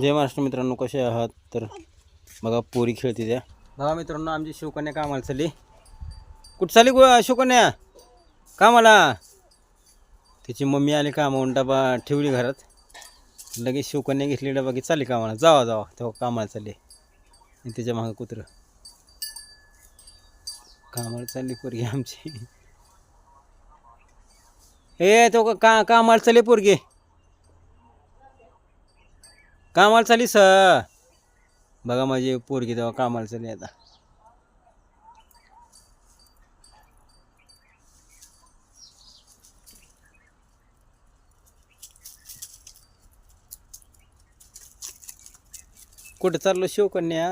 जय महाराष्ट्र मित्रांनो कसे आहात? तर बघा पोरी खेळते त्या. बघा मित्रांनो आमची शिवकन्या कामाला चालली. कुठं चालली गो शिवकन्या? कामाला? तिची मम्मी आली कामावून डबा ठेवली घरात. लगेच शिवकन्या घेतली डबा की चालली कामाला. जावा जावा तेव्हा कामाला चालली. आणि तिच्या मागं कुत्रं. कामाला चालली पोरगी आमची. ए तो का कामाला चालली पोरगी. कामाला चाली स बघा माझी पोरगी तेव्हा कामाला चाली आता. कुठं चाललो शिवकन्या?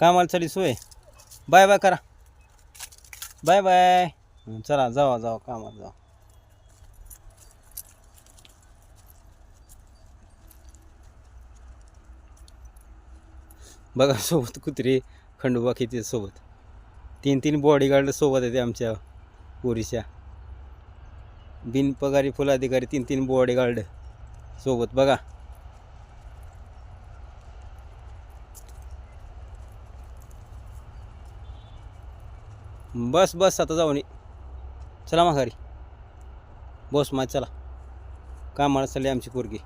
कामाला चाली सोय. बाय बाय करा. Bye bye. चला जावा जावा कामाला जावा. बघा सोबत कुत्रे खंडोबा किती सोबत. तीन तीन बॉडीगार्ड सोबत येते आमच्या पोरीच्या बिनपगारी फुल अधिकारी तीन तीन बॉडीगार्ड सोबत. बघा. बस बस आता जाऊ नये चला माघारी. बस मा चला. कामाला चालली आमची पोरगी.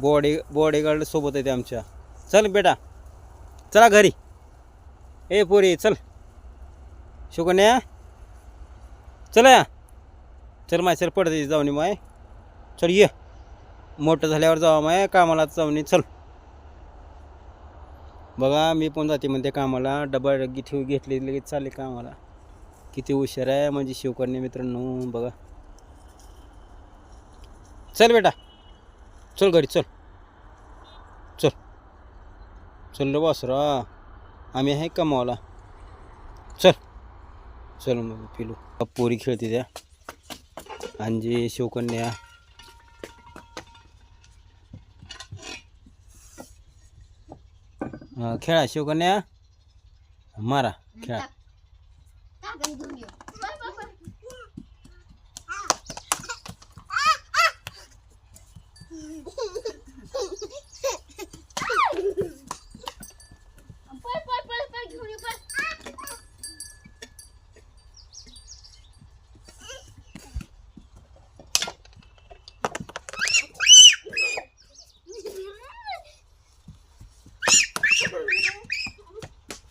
बॉडी बॉडीगार्ड सोबत येते आमच्या. चल बेटा. चला घरी. ए पोरी चल. शुकन्या चला. या चल माय चल पडते जाऊन माय. चल ये. मोठं झाल्यावर जावा माय कामाला जाऊन चल. बघा मी पण जाते म्हणते कामाला. डबा डग्गी ठेव घेतली लगेच चालले कामाला. किती हुशार आहे म्हणजे शिवकन्या मित्रांनो बघा. चल बेटा. चल घरी चल. चल रे वासरा आम्ही आहे कमावला चल. चल मग पिलू. पोरी खेळते त्या. अंजी शिवकन्या. खेळा शिवकन्या. मारा खेळा.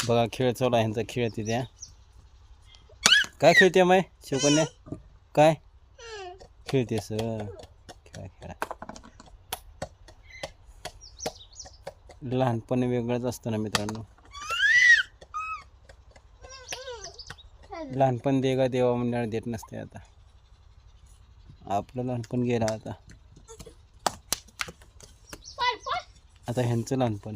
बघा खेळ चालू आहे ह्यांचा खेळ तिथे काय खेळते माय शिवकन्या? काय? खेळते सर. खेळा खेळा. लहानपणी वेगळंच असतं ना मित्रांनो. लहानपण देगा देवा मंडळ देत नसते आता. आपलं लहानपण गेलं आता. आता ह्यांचं लहानपण.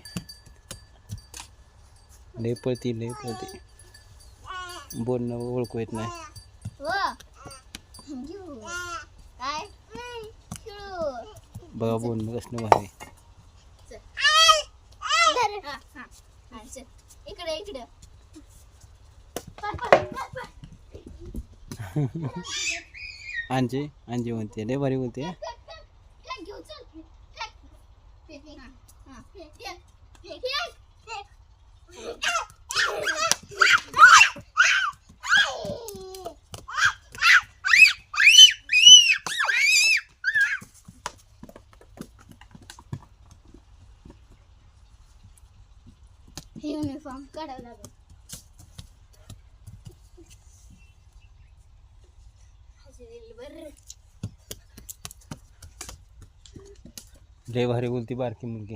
लय पळती लय पळती बोलणं ओळखू येत नाही बघा बोलणं कसलं भारी. इकडे. अंजी अंजी म्हणते लय भारी बोलते फेक, युनिफॉर्म काढावं लागेल हसलेली भारी बोलती बारकी मुलगी.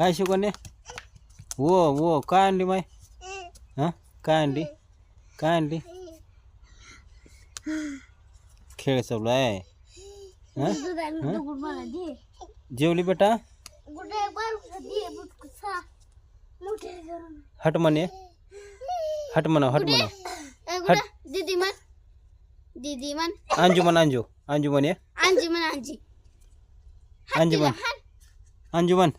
काय शिकवणे? वो वो काय आणली माय? हां? काय आणली? काय आणली? खेळ चालू आहे. हं? जेवली बेटा? हट म्हणे. हट म्हणा हट म्हणा. कुठे दीदी मन दीदी मन अंजू म्हण. अंजू अंजू म्हणे आंजी मन आंजी अंजू म्हण. अंजू म्हण.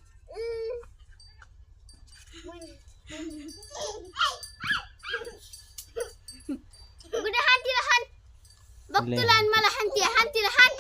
कुठे हान तिला हान बघ लय तुला आणि मला हान ती हान तिला हान